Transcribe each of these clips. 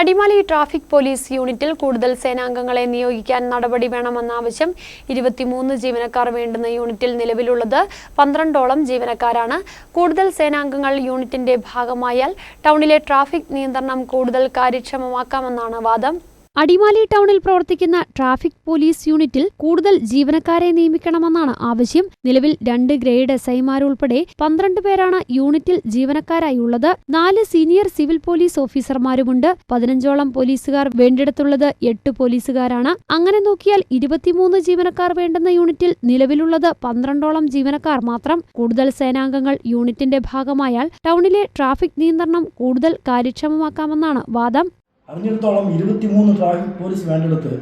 Adimali traffic police യൂണിറ്റിൽ കൂടുതൽ സേനാംഗങ്ങളെ നിയോഗിക്കാൻ നടപടി വേണമെന്ന ആവശ്യം ഇരുപത്തിമൂന്ന് ജീവനക്കാർ വേണ്ടുന്ന യൂണിറ്റിൽ നിലവിലുള്ളത് പന്ത്രണ്ടോളം ജീവനക്കാരാണ്. കൂടുതൽ സേനാംഗങ്ങൾ യൂണിറ്റിന്റെ ഭാഗമായാൽ ടൗണിലെ ട്രാഫിക് നിയന്ത്രണം കൂടുതൽ കാര്യക്ഷമമാക്കാമെന്നാണ് വാദം. അടിമാലി ടൗണിൽ പ്രവർത്തിക്കുന്ന ട്രാഫിക് പോലീസ് യൂണിറ്റിൽ കൂടുതൽ ജീവനക്കാരെ നിയമിക്കണമെന്നാണ് ആവശ്യം. നിലവിൽ രണ്ട് ഗ്രേഡ് എസ് ഐമാരുൾപ്പെടെ പന്ത്രണ്ട് പേരാണ് യൂണിറ്റിൽ ജീവനക്കാരായി ഉള്ളത്. നാല് സീനിയർ സിവിൽ പോലീസ് ഓഫീസർമാരുമുണ്ട്. പതിനഞ്ചോളം പോലീസുകാർ വേണ്ടിടത്തുള്ളത് എട്ട് പോലീസുകാരാണ്. അങ്ങനെ നോക്കിയാൽ ഇരുപത്തിമൂന്ന് ജീവനക്കാർ വേണ്ടുന്ന യൂണിറ്റിൽ നിലവിലുള്ളത് പന്ത്രണ്ടോളം ജീവനക്കാർ മാത്രം. കൂടുതൽ സേനാംഗങ്ങൾ യൂണിറ്റിന്റെ ഭാഗമായാൽ ടൗണിലെ ട്രാഫിക് നിയന്ത്രണം കൂടുതൽ കാര്യക്ഷമമാക്കാമെന്നാണ് വാദം. അറിഞ്ഞിടത്തോളം ഇരുപത്തിമൂന്ന് ട്രാഫിക് പോലീസ് വേണ്ടിടത്ത്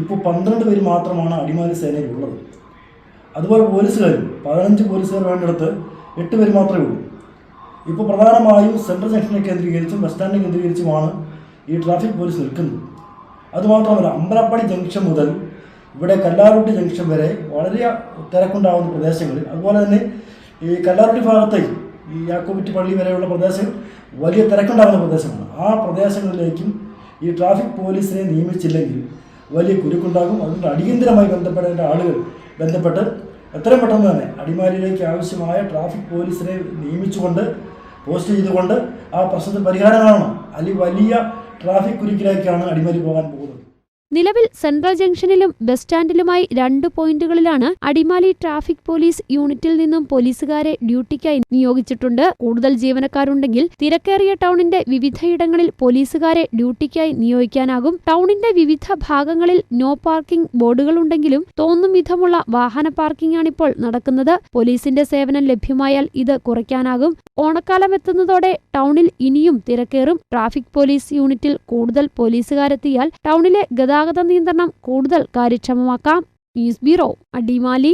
ഇപ്പോൾ പന്ത്രണ്ട് പേര് മാത്രമാണ് അടിമാലി സേനയിൽ ഉള്ളത്. അതുപോലെ പോലീസുകാരും പതിനഞ്ച് പോലീസുകാർ വേണ്ടിടത്ത് എട്ട് പേര് മാത്രമേ ഉള്ളൂ. ഇപ്പോൾ പ്രധാനമായും സെൻട്രൽ ജംഗ്ഷനെ കേന്ദ്രീകരിച്ചും ബസ് സ്റ്റാൻഡിനെ കേന്ദ്രീകരിച്ചുമാണ് ഈ ട്രാഫിക് പോലീസ് നിൽക്കുന്നത്. അതുമാത്രമല്ല അമ്പലപ്പടി ജംഗ്ഷൻ മുതൽ ഇവിടെ കല്ലാറുട്ടി ജംഗ്ഷൻ വരെ വളരെ തിരക്കുണ്ടാകുന്ന പ്രദേശങ്ങളിൽ അതുപോലെ തന്നെ ഈ കല്ലാറുട്ടി ഭാഗത്തേക്ക് ഈ യാക്കോബിറ്റ് പള്ളി വരെയുള്ള പ്രദേശങ്ങൾ വലിയ തിരക്കുണ്ടാകുന്ന പ്രദേശമാണ്. ആ പ്രദേശങ്ങളിലേക്കും ഈ ട്രാഫിക് പോലീസിനെ നിയമിച്ചില്ലെങ്കിൽ വലിയ കുരുക്കുണ്ടാകും. അതുകൊണ്ട് അടിയന്തരമായി ബന്ധപ്പെടേണ്ട ആളുകൾ ബന്ധപ്പെട്ട് എത്രയും പെട്ടെന്ന് തന്നെ അടിമാലിയിലേക്ക് ആവശ്യമായ ട്രാഫിക് പോലീസിനെ നിയമിച്ചുകൊണ്ട് പോസ്റ്റ് ചെയ്തുകൊണ്ട് ആ പ്രശ്നത്തിന് പരിഹാരം കാണണം അല്ലെങ്കിൽ വലിയ ട്രാഫിക് കുരുക്കിലേക്കാണ് അടിമാലി പോകാൻ പോകുന്നത്. നിലവിൽ സെൻട്രൽ ജംഗ്ഷനിലും ബസ് സ്റ്റാൻഡിലുമായി രണ്ട് പോയിന്റുകളിലാണ് അടിമാലി ട്രാഫിക് പോലീസ് യൂണിറ്റിൽ നിന്നും പോലീസുകാരെ ഡ്യൂട്ടിക്കായി നിയോഗിച്ചിട്ടുണ്ട്. കൂടുതൽ ജീവനക്കാരുണ്ടെങ്കിൽ തിരക്കേറിയ ടൗണിന്റെ വിവിധയിടങ്ങളിൽ പോലീസുകാരെ ഡ്യൂട്ടിക്കായി നിയോഗിക്കാനാകും. ടൗണിന്റെ വിവിധ ഭാഗങ്ങളിൽ നോ പാർക്കിംഗ് ബോർഡുകളുണ്ടെങ്കിലും തോന്നും വിധമുള്ള വാഹന പാർക്കിംഗാണിപ്പോൾ നടക്കുന്നത്. പോലീസിന്റെ സേവനം ലഭ്യമായാൽ ഇത് കുറയ്ക്കാനാകും. ഓണക്കാലം എത്തുന്നതോടെ ടൗണിൽ ഇനിയും തിരക്കേറും. ട്രാഫിക് പോലീസ് യൂണിറ്റിൽ കൂടുതൽ പോലീസുകാരെത്തിയാൽ ടൗണിലെ ഗതാഗത നിയന്ത്രണം കൂടുതൽ കാര്യക്ഷമമാക്കാം. News bureau Adimali.